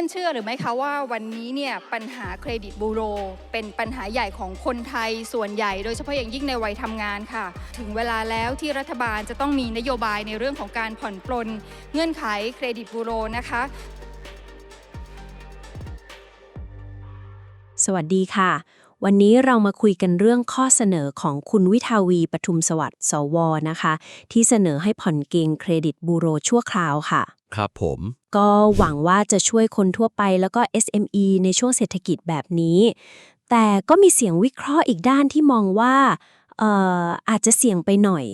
านเชื่อหรือไม่คะว่าวันนี้เนี่ยปัญหาเครดิตบูโร เป็นปัญหาใหญ่ของคนไทยส่วนใหญ่ โดยเฉพาะอย่างยิ่งในวัยทำงานค่ะ ถึงเวลาแล้วที่รัฐบาลจะต้องมีนโยบายในเรื่องของการผ่อนปลน เงื่อนไขเครดิตบูโรนะคะ สวัสดีค่ะ วันนี้เรามาคุยกันเรื่องข้อเสนอของคุณวิทาวีปทุมสวัสดิ์สวนะคะ ที่เสนอให้ผ่อนเกงเครดิตบูโรชั่วคราวค่ะ ครับผม ก็หวังว่าจะช่วยคนทั่วไปแล้วก็ SME ในช่วงเศรษฐกิจแบบนี้ แต่ก็มีเสียงวิเคราะห์อีกด้านที่มองว่าเอ่ออาจจะเสี่ยงไปหน่อย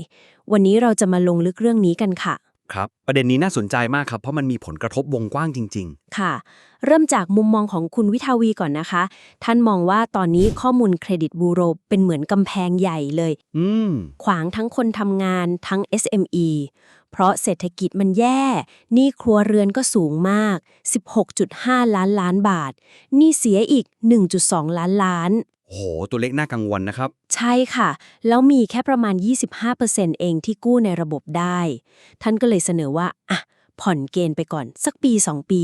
วันนี้เราจะมาลงลึกเรื่องนี้กันค่ะ ครับ ประเด็นนี้น่าสนใจมากครับ เพราะมันมีผลกระทบวงกว้างจริงค่ะ เริ่มจากมุมมองของคุณวิทาวีก่อนนะคะ ท่านมองว่าตอนนี้ข้อมูลเครดิตบูโรเป็นเหมือนกำแพงใหญ่เลยๆอืมขวางทั้งคนทำงานทั้ง SME เพราะเศรษฐกิจมันแย่หนี้ครัวเรือนก็สูงมาก 16.5 ล้านล้านบาทหนี้เสียอีก 1.2 ล้านล้านโห ตัวเลขน่ากังวลนะครับ ใช่ค่ะ แล้วมีแค่ประมาณ 25%เองที่กู้ในระบบได้ ท่านก็เลยเสนอว่า อะ ผ่อนเกณฑ์ไปก่อน สักปี 2 ปี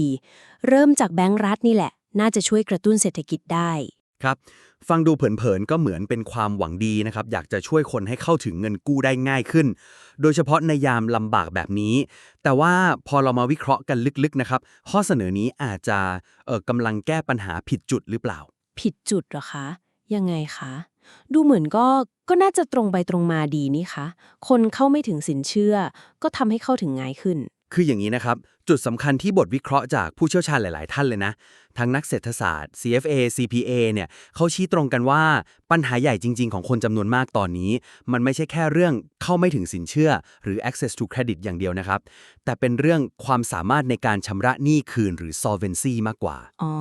เริ่มจากแบงก์รัฐนี่แหละ น่าจะช่วยกระตุ้นเศรษฐกิจได้ ครับ ฟังดูเผินๆ ก็เหมือนเป็นความหวังดีนะครับ อยากจะช่วยคนให้เข้าถึงเงินกู้ได้ง่ายขึ้น โดยเฉพาะในยามลำบากแบบนี้ แต่ว่าพอเรามาวิเคราะห์กันลึกๆ นะครับ ข้อเสนอนี้อาจจะเอ่อกำลังแก้ปัญหาผิดจุดหรือเปล่า ผิดจุดเหรอคะ ยังไงคะ ดูเหมือนก็ก็น่าจะตรงไปตรงมาดีนี่คะ คนเข้าไม่ถึงสินเชื่อ ก็ทำให้เข้าถึงง่ายขึ้น คืออย่างนี้นะครับ จุดสำคัญที่บทวิเคราะห์จากผู้เชี่ยวชาญหลาย ๆ ท่านเลยนะ ทั้งนักเศรษฐศาสตร์ CFA CPA เนี่ยเขาชี้ตรงกันว่าปัญหาใหญ่จริง ๆ ของคนจำนวนมากตอนนี้ มันไม่ใช่แค่เรื่องเข้าไม่ถึงสินเชื่อ หรือ access to credit อย่างเดียวนะครับ แต่เป็นเรื่องความสามารถในการชำระหนี้คืนหรือ solvency มากกว่า อ๋อ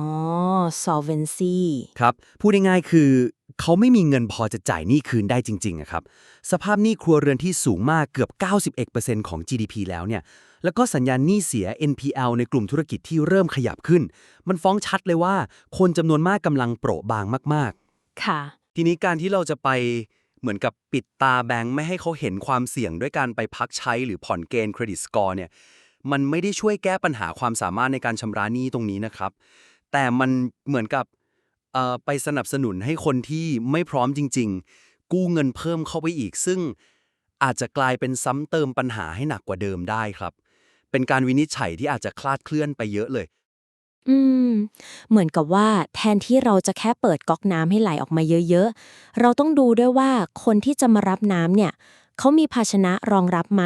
solvency ครับ พูดง่ายๆคือเขาไม่มีเงินพอจะจ่ายหนี้คืนได้จริงๆอะครับ สภาพหนี้ครัวเรือนที่สูงมากเกือบ 91%ของ GDP แล้วเนี่ย แล้วก็สัญญาณหนี้เสีย NPL ในกลุ่มธุรกิจที่เริ่มขยับขึ้น มันฟ้องชัดเลยว่า คนจำนวนมากกำลังโปรบางมากค่ะๆทีนี้การที่เราจะไปเหมือนกับปิดตาแบงค์ไม่ให้เขาเห็นความเสี่ยงด้วยการไปพักใช้หรือผ่อนเกณฑ์เครดิตสกอร์เนี่ยมันไม่ได้ช่วยแก้ปัญหาความสามารถในการชำระหนี้ตรงนี้นะครับ แต่มันเหมือนกับเอ่อไปสนับสนุนให้คนที่ไม่พร้อมจริง ๆ กู้เงินเพิ่มเข้าไปอีก ซึ่งอาจจะกลายเป็นซ้ำเติมปัญหาให้หนักกว่าเดิมได้ครับ เป็นการวินิจฉัยที่อาจจะคลาดเคลื่อนไปเยอะเลย อืม เหมือนกับว่าแทนที่เราจะแค่เปิดก๊อกน้ำให้ไหลออกมาเยอะๆ เราต้องดูด้วยว่าคนที่จะมารับน้ำเนี่ยเขามีภาชนะรองรับไหม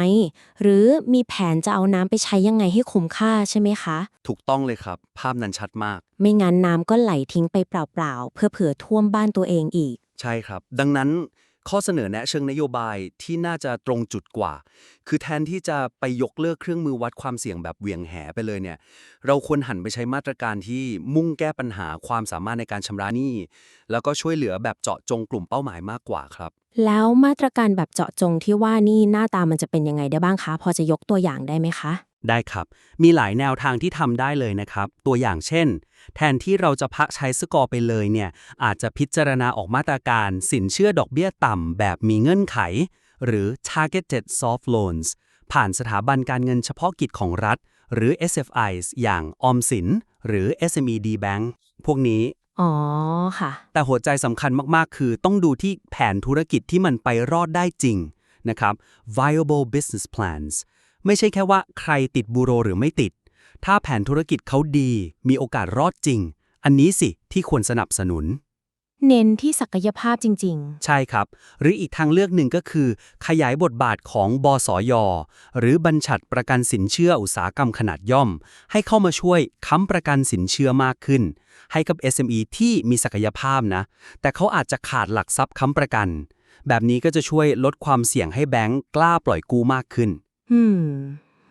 หรือมีแผนจะเอาน้ำไปใช้ยังไงให้คุ้มค่าใช่ไหมคะ ถูกต้องเลยครับ ภาพนั้นชัดมาก ไม่งั้นน้ำก็ไหลทิ้งไปเปล่าๆเพื่อเผื่อท่วมบ้านตัวเองอีก ใช่ครับ ดังนั้น ข้อเสนอแนะเชิงนโยบายที่น่าจะตรงจุดกว่า คือแทนที่จะไปยกเลิกเครื่องมือวัดความเสี่ยงแบบเหวียงแหไปเลยเนี่ย เราควรหันไปใช้มาตรการที่มุ่งแก้ปัญหาความสามารถในการชำระหนี้ แล้วก็ช่วยเหลือแบบเจาะจงกลุ่มเป้าหมายมากกว่าครับ แล้วมาตรการแบบเจาะจงที่ว่านี่หน้าตามันจะเป็นยังไงได้บ้างคะ พอจะยกตัวอย่างได้ไหมคะ ได้ครับ มีหลายแนวทางที่ทำได้เลยนะครับ ตัวอย่างเช่น แทนที่เราจะพักใช้สกอร์ไปเลยเนี่ยอาจจะพิจารณาออกมาตรการสินเชื่อดอกเบี้ยต่ำแบบมีเงื่อนไข หรือ targeted soft loans ผ่านสถาบันการเงินเฉพาะกิจของรัฐ หรือ SFIs อย่างออมสิน หรือ SME D Bank พวกนี้ อ๋อ ค่ะ แต่หัวใจสำคัญมาก ๆ คือต้องดูที่แผนธุรกิจที่มันไปรอดได้จริงนะครับ viable business plans ไม่ใช่แค่ว่าใครติดบูโรหรือไม่ติด ถ้าแผนธุรกิจเขาดี มีโอกาสรอดจริง อันนี้สิที่ควรสนับสนุน เน้นที่ศักยภาพจริง ใช่ครับ หรืออีกทางเลือกหนึ่งก็คือ ขยายบทบาทของบสย หรือบัญชัดประกันสินเชื่ออุตสาหกรรมขนาดย่อม ให้เข้ามาช่วยค้ำประกันสินเชื่อมากขึ้น ให้กับ SME ที่มีศักยภาพนะ แต่เขาอาจจะขาดหลักทรัพย์ค้ำประกัน แบบนี้ก็จะช่วยลดความเสี่ยงให้แบงก์กล้าปล่อยกู้มากขึ้น ๆหืม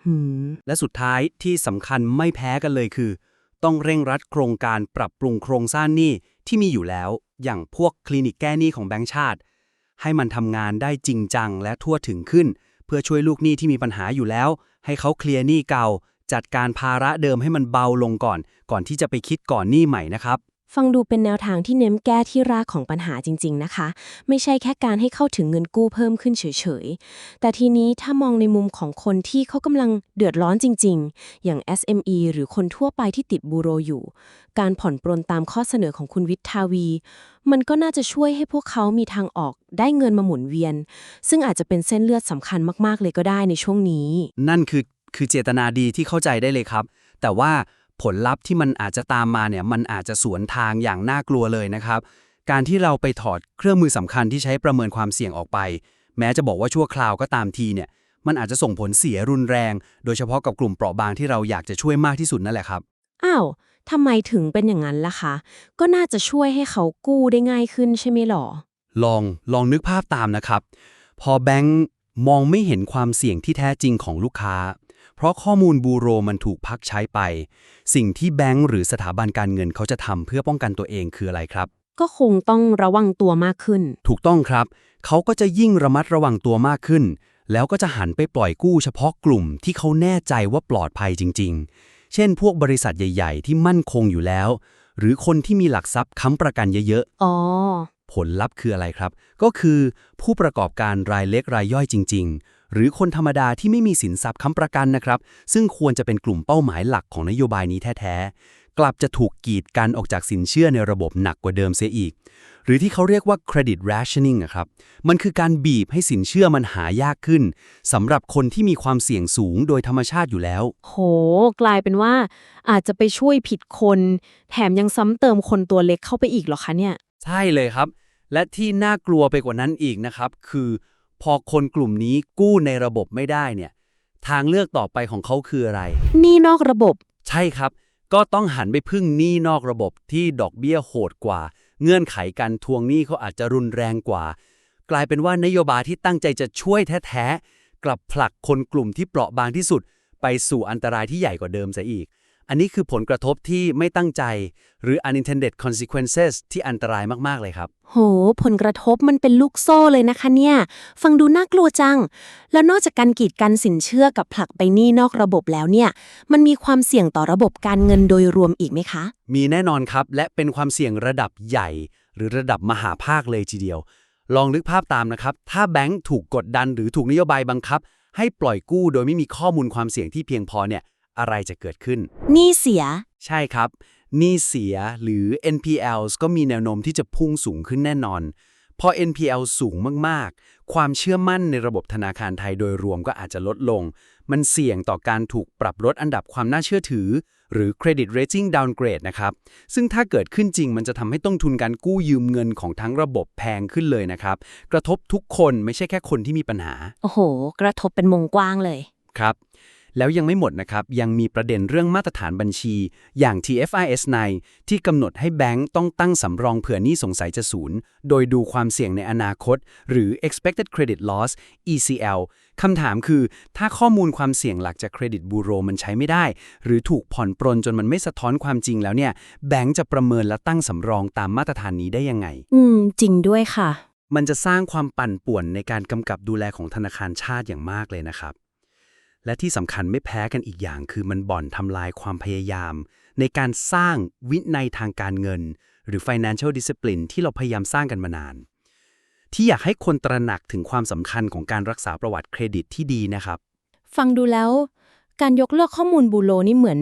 หืมและสุดท้ายที่สำคัญไม่แพ้กันเลยคือ ต้องเร่งรัดโครงการปรับปรุงโครงสร้างหนี้ที่มีอยู่แล้ว อย่างพวกคลินิกแก้หนี้ของแบงก์ชาติ ให้มันทำงานได้จริงจังและทั่วถึงขึ้น เพื่อช่วยลูกหนี้ที่มีปัญหาอยู่แล้ว ให้เขาเคลียร์หนี้เก่า จัดการภาระเดิมให้มันเบาลงก่อน ก่อนที่จะไปคิดก่อนหนี้ใหม่นะครับ ฟังดูเป็นแนวทางที่เน้นแก้ที่รากของปัญหาจริง ๆ นะคะ ไม่ใช่แค่การให้เข้าถึงเงินกู้เพิ่มขึ้นเฉย ๆ แต่ทีนี้ถ้ามองในมุมของคนที่เขากำลังเดือดร้อนจริง ๆ อย่าง SME หรือคนทั่วไปที่ติดบูโรอยู่ การผ่อนปรนตามข้อเสนอของคุณวิทาวี มันก็น่าจะช่วยให้พวกเขามีทางออกได้เงินมาหมุนเวียน ซึ่งอาจจะเป็นเส้นเลือดสำคัญมาก ๆ เลยก็ได้ในช่วงนี้ นั่นคือคือเจตนาดีที่เข้าใจได้เลยครับ แต่ว่า ผลลัพธ์ที่มันอาจจะตามมาเนี่ยมันอาจจะสวนทางอย่างน่ากลัวเลยนะครับ การที่เราไปถอดเครื่องมือสำคัญที่ใช้ประเมินความเสี่ยงออกไป แม้จะบอกว่าชั่วคราวก็ตามทีเนี่ยมันอาจจะส่งผลเสียรุนแรง โดยเฉพาะกับกลุ่มเปราะบางที่เราอยากจะช่วยมากที่สุดนั่นแหละครับอ้าวทำไมถึงเป็นอย่างนั้นล่ะคะ ก็น่าจะช่วยให้เขากู้ได้ง่ายขึ้นใช่ไหมหรอ ลองลองนึกภาพตามนะครับ พอแบงค์มองไม่เห็นความเสี่ยงที่แท้จริงของลูกค้า เพราะข้อมูลบูโรมันถูกพักใช้ไป สิ่งที่แบงค์หรือสถาบันการเงินเขาจะทำเพื่อป้องกันตัวเองคืออะไรครับ ก็คงต้องระวังตัวมากขึ้น ถูกต้องครับ เขาก็จะยิ่งระมัดระวังตัวมากขึ้น แล้วก็จะหันไปปล่อยกู้เฉพาะกลุ่มที่เขาแน่ใจว่าปลอดภัยจริง ๆ เช่น พวกบริษัทใหญ่ ๆ ที่มั่นคงอยู่แล้ว หรือคนที่มีหลักทรัพย์ค้ำประกันเยอะอ๋อๆผลลัพธ์คืออะไรครับ ก็คือผู้ประกอบการรายเล็กรายย่อยจริง ๆ หรือคนธรรมดาที่ไม่มีสินทรัพย์ค้ำประกันนะครับ ซึ่งควรจะเป็นกลุ่มเป้าหมายหลักของนโยบายนี้แท้ๆ กลับจะถูกกีดกันออกจากสินเชื่อในระบบหนักกว่าเดิมเสียอีก หรือที่เขาเรียกว่า credit rationing อะครับ มันคือการบีบให้สินเชื่อมันหายากขึ้นสำหรับคนที่มีความเสี่ยงสูงโดยธรรมชาติอยู่แล้ว โห กลายเป็นว่า อาจจะไปช่วยผิดคน แถมยังซ้ำเติมคนตัวเล็กเข้าไปอีกเหรอคะเนี่ย ใช่เลยครับ และที่น่ากลัวไปกว่านั้นอีกนะครับ คือ พอคนกลุ่มนี้กู้ในระบบไม่ได้เนี่ย ทางเลือกต่อไปของเขาคืออะไร นี่นอกระบบ ใช่ครับ ก็ต้องหันไปพึ่งหนี้นอกระบบที่ดอกเบี้ยโหดกว่า เงื่อนไขการทวงหนี้เขาอาจจะรุนแรงกว่า กลายเป็นว่านโยบายที่ตั้งใจจะช่วยแท้ๆกลับผลักคนกลุ่มที่เปราะบางที่สุด ไปสู่อันตรายที่ใหญ่กว่าเดิมซะอีก อันนี้คือผลกระทบที่ไม่ตั้งใจ หรือ unintended consequences ที่อันตรายมากๆเลยครับ โห ผลกระทบมันเป็นลูกโซ่เลยนะคะเนี่ย ฟังดูน่ากลัวจัง แล้วนอกจากการกีดกันสินเชื่อกับผลักไปหนี้นอกระบบแล้วเนี่ย มันมีความเสี่ยงต่อระบบการเงินโดยรวมอีกไหมคะ มีแน่นอนครับ และเป็นความเสี่ยงระดับใหญ่ หรือระดับมหาภาคเลยทีเดียว ลองนึกภาพตามนะครับ ถ้าแบงก์ถูกกดดันหรือถูกนโยบายบังคับ ให้ปล่อยกู้โดยไม่มีข้อมูลความเสี่ยงที่เพียงพอเนี่ย อะไรจะเกิดขึ้นหนี้เสีย ใช่ครับหนี้เสียหรือ NPLs ก็มีแนวโน้มที่จะพุ่งสูงขึ้นแน่นอน พอ NPL สูงมากๆ ความเชื่อมั่นในระบบธนาคารไทยโดยรวมก็อาจจะลดลง มันเสี่ยงต่อการถูกปรับลดอันดับความน่าเชื่อถือ หรือ credit rating downgrade นะครับ ซึ่งถ้าเกิดขึ้นจริงมันจะทำให้ต้นทุนการกู้ยืมเงินของทั้งระบบแพงขึ้นเลยนะครับ กระทบทุกคนไม่ใช่แค่คนที่มีปัญหา โอ้โห กระทบเป็นวงกว้างเลย ครับ แล้วยังไม่หมดนะครับ ยังมีประเด็นเรื่องมาตรฐานบัญชี อย่าง TFIS 9ที่กำหนดให้แบงก์ต้องตั้งสำรองเผื่อหนี้สงสัยจะศูนย์โดยดูความเสี่ยงในอนาคต หรือ expected credit loss ECL คำถามคือ ถ้าข้อมูลความเสี่ยงหลักจากเครดิตบูโรมันใช้ไม่ได้ หรือถูกผ่อนปรนจนมันไม่สะท้อนความจริงแล้วเนี่ย แบงก์จะประเมินและตั้งสำรองตามมาตรฐานนี้ได้ยังไง อืม จริงด้วยค่ะ มันจะสร้างความปั่นป่วนในการกำกับดูแลของธนาคารชาติอย่างมากเลยนะครับ และที่สำคัญไม่แพ้กันอีกอย่าง คือมันบ่อนทำลายความพยายาม ในการสร้างวินัยทางการเงิน หรือ financial discipline ที่เราพยายามสร้างกันมานาน ที่อยากให้คนตระหนักถึงความสำคัญของการรักษาประวัติเครดิตที่ดีนะครับ ฟังดูแล้ว การยกเลิกข้อมูลบูโรนี่เหมือน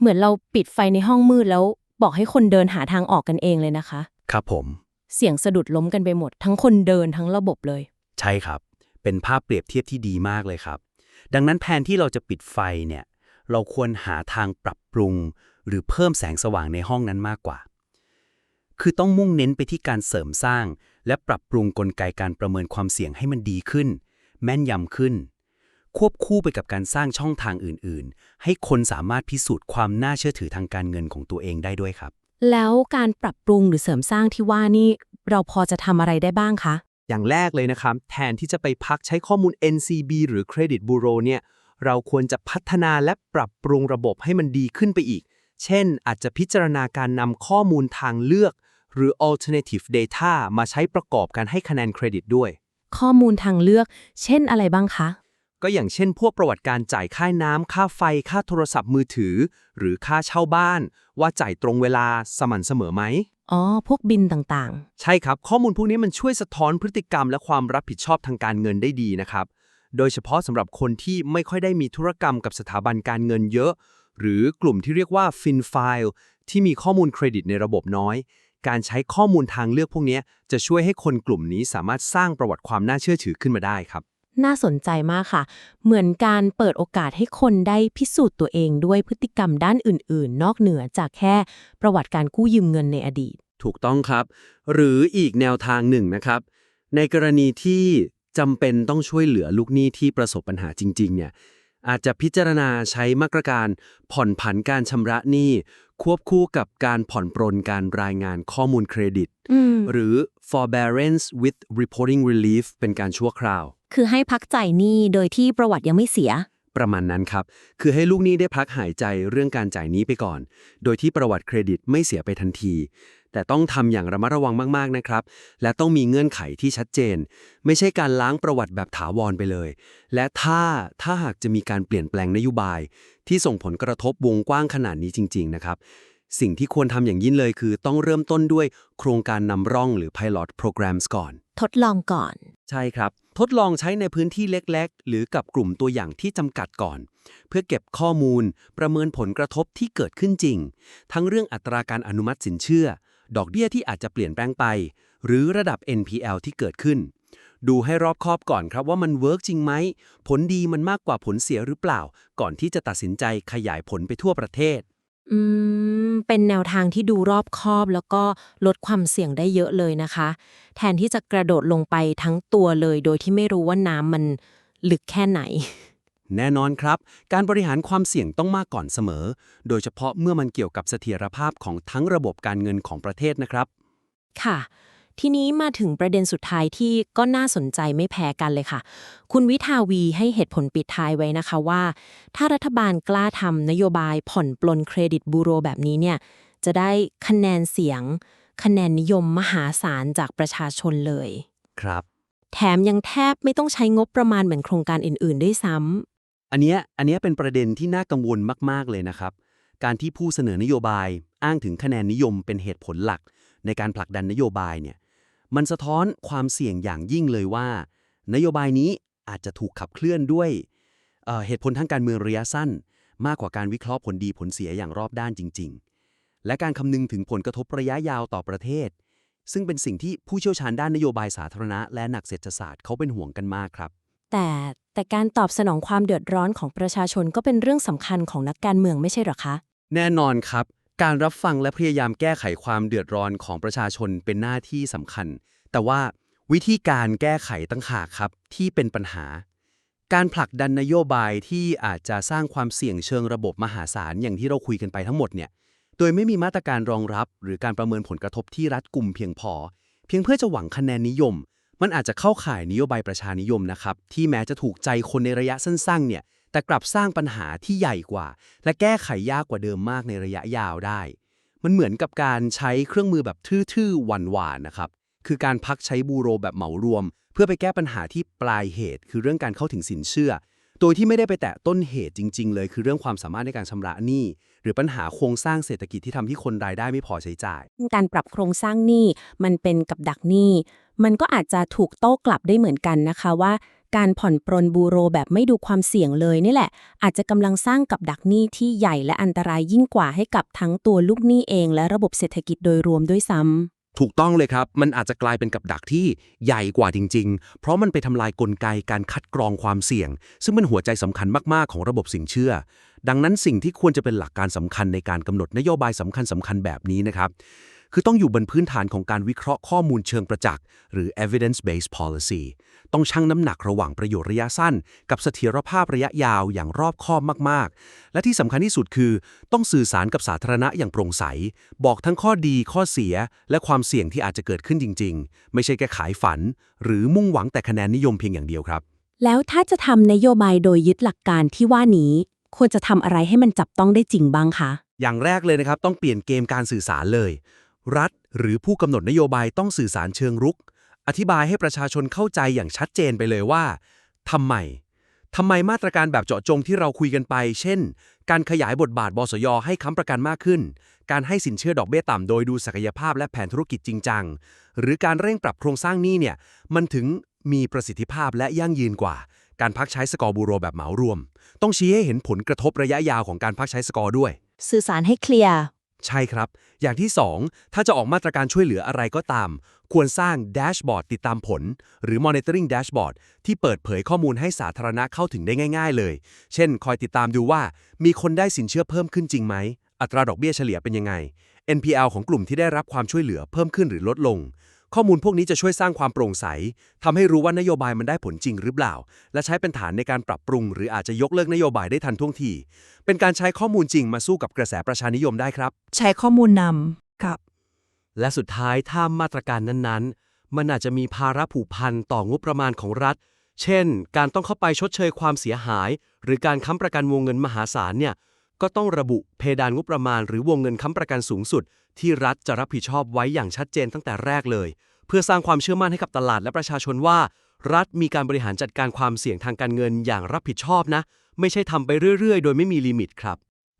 เหมือนเราปิดไฟในห้องมืดแล้วบอกให้คนเดินหาทางออกกันเองเลยนะคะ ครับผม เสียงสะดุดล้มกันไปหมด ทั้งคนเดินทั้งระบบเลย ใช่ครับ เป็นภาพเปรียบเทียบที่ดีมากเลยครับ ดังนั้นแทนที่เราจะปิดไฟเนี่ยเราควรหาทางปรับปรุง หรือเพิ่มแสงสว่างในห้องนั้นมากกว่า คือต้องมุ่งเน้นไปที่การเสริมสร้าง และปรับปรุงกลไกการประเมินความเสี่ยงให้มันดีขึ้น แม่นยำขึ้น ควบคู่ไปกับการสร้างช่องทางอื่น ๆ ให้คนสามารถพิสูจน์ความน่าเชื่อถือทางการเงินของตัวเองได้ด้วยครับ แล้วการปรับปรุงหรือเสริมสร้างที่ว่านี่เราพอจะทำอะไรได้บ้างคะ อย่างแรกเลยนะครับ แทนที่จะไปพักใช้ข้อมูล NCB หรือ Credit Bureau เนี่ย เราควรจะพัฒนาและปรับปรุงระบบให้มันดีขึ้นไปอีก เช่น อาจจะพิจารณาการนำข้อมูลทางเลือก หรือ alternative data มาใช้ประกอบการให้คะแนนเครดิตด้วย ข้อมูลทางเลือก เช่นอะไรบ้างคะ ก็อย่างเช่น พวกประวัติการจ่ายค่าน้ำค่าไฟ ค่าโทรศัพท์มือถือ หรือค่าเช่าบ้าน ว่าจ่ายตรงเวลาสม่ำเสมอไหม อ๋อ พวกบินต่างใช่ครับ ข้อมูลพวกนี้มันช่วยสะท้อนพฤติกรรมและความรับผิดชอบทางการเงินได้ดีนะครับ โดยเฉพาะสำหรับคนที่ไม่ค่อยได้มีธุรกรรมกับสถาบันการเงินเยอะ หรือกลุ่มที่เรียกว่า FinFile ที่มีข้อมูลเครดิตในระบบน้อย การใช้ข้อมูลทางเลือกพวกนี้จะช่วยให้คนกลุ่มนี้สามารถสร้างประวัติความน่าเชื่อถือขึ้นมาได้ครับๆ น่าสนใจมากค่ะ เหมือนการเปิดโอกาสให้คนได้พิสูจน์ตัวเองด้วยพฤติกรรมด้านอื่น ๆ นอกเหนือจากแค่ประวัติการกู้ยืมเงินในอดีต ถูกต้องครับ หรืออีกแนวทางหนึ่งนะครับ ในกรณีที่จำเป็นต้องช่วยเหลือลูกหนี้ที่ประสบปัญหาจริง ๆ เนี่ยอาจจะพิจารณาใช้มาตรการผ่อนผันการชำระหนี้ ควบคู่กับการผ่อนปรนการรายงานข้อมูลเครดิตอืมหรือ forbearance with reporting relief เป็นการชั่วคราว คือให้พักจ่ายหนี้โดยที่ประวัติยังไม่เสีย ประมาณนั้นครับ คือให้ลูกหนี้ได้พักหายใจเรื่องการจ่ายหนี้ไปก่อน โดยที่ประวัติเครดิตไม่เสียไปทันที แต่ต้องทำอย่างระมัดระวังมากๆนะครับ และต้องมีเงื่อนไขที่ชัดเจน ไม่ใช่การล้างประวัติแบบถาวรไปเลย และถ้าถ้าหากจะมีการเปลี่ยนแปลงนโยบาย ที่ส่งผลกระทบวงกว้างขนาดนี้จริง ๆ นะครับ สิ่งที่ควรทำอย่างยิ่งเลยคือ ต้องเริ่มต้นด้วยโครงการนำร่องหรือ pilot programs ก่อน ทดลองก่อน ใช่ครับ ทดลองใช้ในพื้นที่เล็ก ๆ หรือกับกลุ่มตัวอย่างที่จำกัดก่อน เพื่อเก็บข้อมูล ประเมินผลกระทบที่เกิดขึ้นจริง ทั้งเรื่องอัตราการอนุมัติสินเชื่อ ดอกเบี้ยที่อาจจะเปลี่ยนแปลงไป หรือระดับ NPL ที่เกิดขึ้น ดูให้รอบคอบก่อนครับว่ามันเวิร์กจริงไหม ผลดีมันมากกว่าผลเสียหรือเปล่า ก่อนที่จะตัดสินใจขยายผลไปทั่วประเทศ อืม เป็นแนวทางที่ดูรอบคอบแล้วก็ลดความเสี่ยงได้เยอะเลยนะคะ แทนที่จะกระโดดลงไปทั้งตัวเลย โดยที่ไม่รู้ว่าน้ำมันลึกแค่ไหน แน่นอนครับ การบริหารความเสี่ยงต้องมากก่อนเสมอ โดยเฉพาะเมื่อมันเกี่ยวกับเสถียรภาพของทั้งระบบการเงินของประเทศนะครับ ค่ะ ทีนี้มาถึงประเด็นสุดท้ายที่ก็น่าสนใจไม่แพ้กันเลยค่ะ คุณวิทาวีให้เหตุผลปิดท้ายไว้นะคะว่า ถ้ารัฐบาลกล้าทำนโยบายผ่อนปลนเครดิตบูโรแบบนี้เนี่ย จะได้คะแนนเสียง คะแนนนิยมมหาศาลจากประชาชนเลย ครับ แถมยังแทบไม่ต้องใช้งบประมาณเหมือนโครงการอื่น ๆ ด้วยซ้ำ อันเนี้ยอันเนี้ยเป็นประเด็นที่น่ากังวลมาก ๆ เลยนะครับ การที่ผู้เสนอนโยบายอ้างถึงคะแนนนิยมเป็นเหตุผลหลัก ในการผลักดันนโยบายเนี่ยมันสะท้อนความเสี่ยงอย่างยิ่งเลยว่า นโยบายนี้อาจจะถูกขับเคลื่อนด้วยเเหตุผลทางการเมืองระยะสั้น มากกว่าการวิเคราะห์ผลดีผลเสียอย่างรอบด้านจริง ๆ และการคำนึงถึงผลกระทบระยะยาวต่อประเทศ ซึ่งเป็นสิ่งที่ผู้เชี่ยวชาญด้านนโยบายสาธารณะ และนักเศรษฐศาสตร์เขาเป็นห่วงกันมากครับ แต่แต่การตอบสนองความเดือดร้อนของประชาชนก็เป็นเรื่องสำคัญของนักการเมืองไม่ใช่หรอคะ แน่นอนครับ การรับฟังและพยายามแก้ไขความเดือดร้อนของประชาชนเป็นหน้าที่สำคัญ แต่ว่าวิธีการแก้ไขตั้งหากครับที่เป็นปัญหา การผลักดันนโยบายที่อาจจะสร้างความเสี่ยงเชิงระบบมหาศาลอย่างที่เราคุยกันไปทั้งหมดเนี่ยโดยไม่มีมาตรการรองรับ หรือการประเมินผลกระทบที่รัดกุมเพียงพอ เพียงเพื่อจะหวังคะแนนนิยม มันอาจจะเข้าข่ายนโยบายประชานิยมนะครับ ที่แม้จะถูกใจคนในระยะสั้นๆเนี่ย แต่กลับสร้างปัญหาที่ใหญ่กว่า และแก้ไขยากกว่าเดิมมากในระยะยาวได้ มันเหมือนกับการใช้เครื่องมือแบบทื่อๆหวานๆนะครับ คือการพักใช้บูโรแบบเหมารวม เพื่อไปแก้ปัญหาที่ปลายเหตุ คือเรื่องการเข้าถึงสินเชื่อ โดยที่ไม่ได้ไปแตะต้นเหตุจริง ๆ เลย คือเรื่องความสามารถในการชำระหนี้หรือปัญหาโครงสร้างเศรษฐกิจที่ทำให้คนรายได้ไม่พอใช้จ่าย การปรับโครงสร้างหนี้มันเป็นกับดักหนี้ มันก็อาจจะถูกโต้กลับได้เหมือนกันนะคะว่า การผ่อนปรนบูโรแบบไม่ดูความเสี่ยงเลยนี่แหละ อาจจะกำลังสร้างกับดักหนี้ที่ใหญ่และอันตรายยิ่งกว่าให้กับทั้งตัวลูกหนี้เอง และระบบเศรษฐกิจโดยรวมด้วยซ้ำถูกต้องเลยครับ มันอาจจะกลายเป็นกับดักที่ใหญ่กว่าจริง ๆ เพราะมันไปทำลายกลไกการคัดกรองความเสี่ยง ซึ่งเป็นหัวใจสำคัญมาก ๆ ของระบบสินเชื่อ ดังนั้นสิ่งที่ควรจะเป็นหลักการสำคัญในการกำหนดนโยบายสำคัญสำคัญๆแบบนี้นะครับ คือต้องอยู่บนพื้นฐานของการวิเคราะห์ข้อมูลเชิงประจักษ์ หรือ evidence based policy ต้องชั่งน้ำหนักระหว่างประโยชน์ระยะสั้น กับเสถียรภาพระยะยาวอย่างรอบคอบมาก ๆ และที่สำคัญที่สุดคือ ต้องสื่อสารกับสาธารณะอย่างโปร่งใส บอกทั้งข้อดีข้อเสีย และความเสี่ยงที่อาจจะเกิดขึ้นจริง ๆ ไม่ใช่แค่ขายฝัน หรือมุ่งหวังแต่คะแนนนิยมเพียงอย่างเดียวครับ แล้วถ้าจะทำนโยบายโดยยึดหลักการที่ว่านี้ ควรจะทำอะไรให้มันจับต้องได้จริงบ้างคะอย่างแรกเลยนะครับต้องเปลี่ยนเกมการสื่อสารเลย รัฐ หรือผู้กำหนดนโยบายต้องสื่อสารเชิงรุก อธิบายให้ประชาชนเข้าใจอย่างชัดเจนไปเลยว่าทำไมทำไมมาตรการแบบเจาะจงที่เราคุยกันไป เช่น การขยายบทบาทบสยให้ค้ำประกันมากขึ้น การให้สินเชื่อดอกเบี้ยต่ำโดยดูศักยภาพและแผนธุรกิจจริงจัง หรือการเร่งปรับโครงสร้างหนี้เนี่ย มันถึงมีประสิทธิภาพและยั่งยืนกว่า การพักใช้สกอร์บูโรแบบเหมารวม ต้องชี้ให้เห็นผลกระทบระยะยาวของการพักใช้สกอร์ด้วย สื่อสารให้เคลียร์ ใช่ครับ อย่างที่ 2 ถ้าจะออกมาตรการช่วยเหลืออะไรก็ตาม ควรสร้างแดชบอร์ดติดตามผล หรือ Monitoring Dashboard ที่เปิดเผยข้อมูลให้สาธารณะเข้าถึงได้ง่าย ๆ เลย เช่น คอยติดตามดูว่า มีคนได้สินเชื่อเพิ่มขึ้นจริงไหม อัตราดอกเบี้ยเฉลี่ยเป็นยังไง NPL ของกลุ่มที่ได้รับความช่วยเหลือเพิ่มขึ้นหรือลดลง ข้อมูลพวกนี้จะช่วยสร้างความโปร่งใสทำให้รู้ว่านโยบายมันได้ผลจริงหรือเปล่า และใช้เป็นฐานในการปรับปรุง หรืออาจจะยกเลิกนโยบายได้ทันท่วงที เป็นการใช้ข้อมูลจริงมาสู้กับกระแสประชานิยมได้ครับ ใช้ข้อมูลนำครับ และสุดท้ายถ้ามาตรการนั้นๆ มันอาจจะมีภาระผูกพันต่องบประมาณของรัฐ เช่น การต้องเข้าไปชดเชยความเสียหาย หรือการค้ำประกันวงเงินมหาศาลเนี่ย ก็ต้องระบุเพดานงบประมาณหรือวงเงินค้ำประกันสูงสุด ที่รัฐจะรับผิดชอบไว้อย่างชัดเจนตั้งแต่แรกเลย เพื่อสร้างความเชื่อมั่นให้กับตลาดและประชาชนว่า รัฐมีการบริหารจัดการความเสี่ยงทางการเงินอย่างรับผิดชอบนะ ไม่ใช่ทำไปเรื่อย ๆ โดยไม่มีลิมิตครับ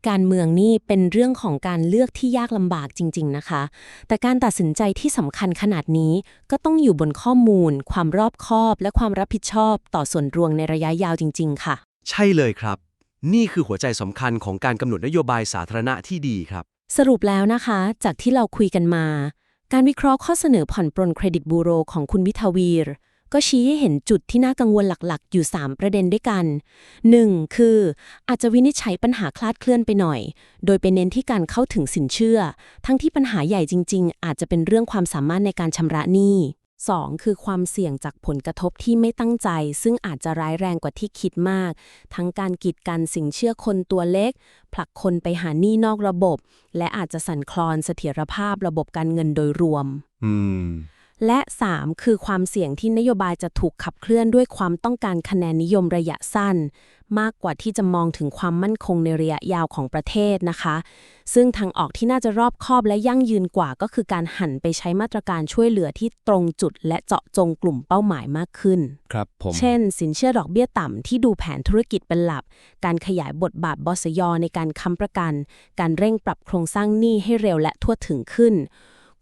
การเมืองนี่เป็นเรื่องของการเลือกที่ยากลำบากจริง ๆ นะคะ แต่การตัดสินใจที่สำคัญขนาดนี้ ก็ต้องอยู่บนข้อมูล ความรอบคอบ และความรับผิดชอบต่อส่วนรวมในระยะยาวจริง ๆ ค่ะ ใช่เลยครับ นี่คือหัวใจสำคัญของการกำหนดนโยบายสาธารณะที่ดีครับ สรุปแล้วนะคะ จากที่เราคุยกันมา การวิเคราะห์ข้อเสนอผ่อนปรนเครดิตบูโรของคุณวิทาวีร ก็ชี้ให้เห็นจุดที่น่ากังวลหลักๆ อยู่ 3 ประเด็นด้วยกัน 1. คือ อาจจะวินิจฉัยปัญหาคลาดเคลื่อนไปหน่อย โดยไปเน้นที่การเข้าถึงสินเชื่อ ทั้งที่ปัญหาใหญ่จริง ๆ อาจจะเป็นเรื่องความสามารถในการชำระหนี้ 2. คือความเสี่ยงจากผลกระทบที่ไม่ตั้งใจ ซึ่งอาจจะร้ายแรงกว่าที่คิดมาก ทั้งการกีดกันสินเชื่อคนตัวเล็ก ผลักคนไปหาหนี้นอกระบบ และอาจจะสั่นคลอนเสถียรภาพระบบการเงินโดยรวมอืมและ 3. คือความเสี่ยงที่นโยบายจะถูกขับเคลื่อนด้วยความต้องการคะแนนนิยมระยะสั้น มากกว่าที่จะมองถึงความมั่นคงในระยะยาวของประเทศนะคะ ซึ่งทางออกที่น่าจะรอบคอบและยั่งยืนกว่าก็คือการหันไปใช้มาตรการช่วยเหลือที่ตรงจุด และเจาะจงกลุ่มเป้าหมายมากขึ้น ครับผมเช่น สินเชื่อดอกเบี้ยต่ำที่ดูแผนธุรกิจเป็นหลัก การขยายบทบาทบสยในการค้ำประกัน การเร่งปรับโครงสร้างหนี้ให้เร็วและทั่วถึงขึ้น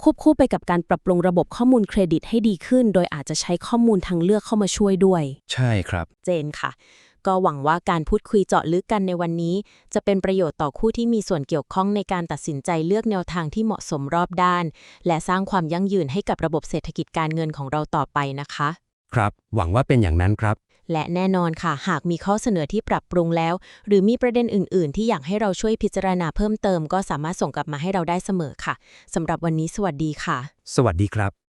ควบคู่ไปกับการปรับปรุงระบบข้อมูลเครดิตให้ดีขึ้น โดยอาจจะใช้ข้อมูลทางเลือกเข้ามาช่วยด้วย ใช่ครับ เจนค่ะ ก็หวังว่าการพูดคุยเจาะลึกกันในวันนี้ จะเป็นประโยชน์ต่อคู่ที่มีส่วนเกี่ยวข้องในการตัดสินใจเลือกแนวทางที่เหมาะสมรอบด้าน และสร้างความยั่งยืนให้กับระบบเศรษฐกิจการเงินของเราต่อไปนะคะ ครับ หวังว่าเป็นอย่างนั้นครับ และแน่นอนค่ะ หากมีข้อเสนอที่ปรับปรุงแล้ว หรือมีประเด็นอื่น ๆ ที่อยากให้เราช่วยพิจารณาเพิ่มเติม ก็สามารถส่งกลับมาให้เราได้เสมอค่ะสำหรับวันนี้สวัสดีค่ะ สวัสดีครับ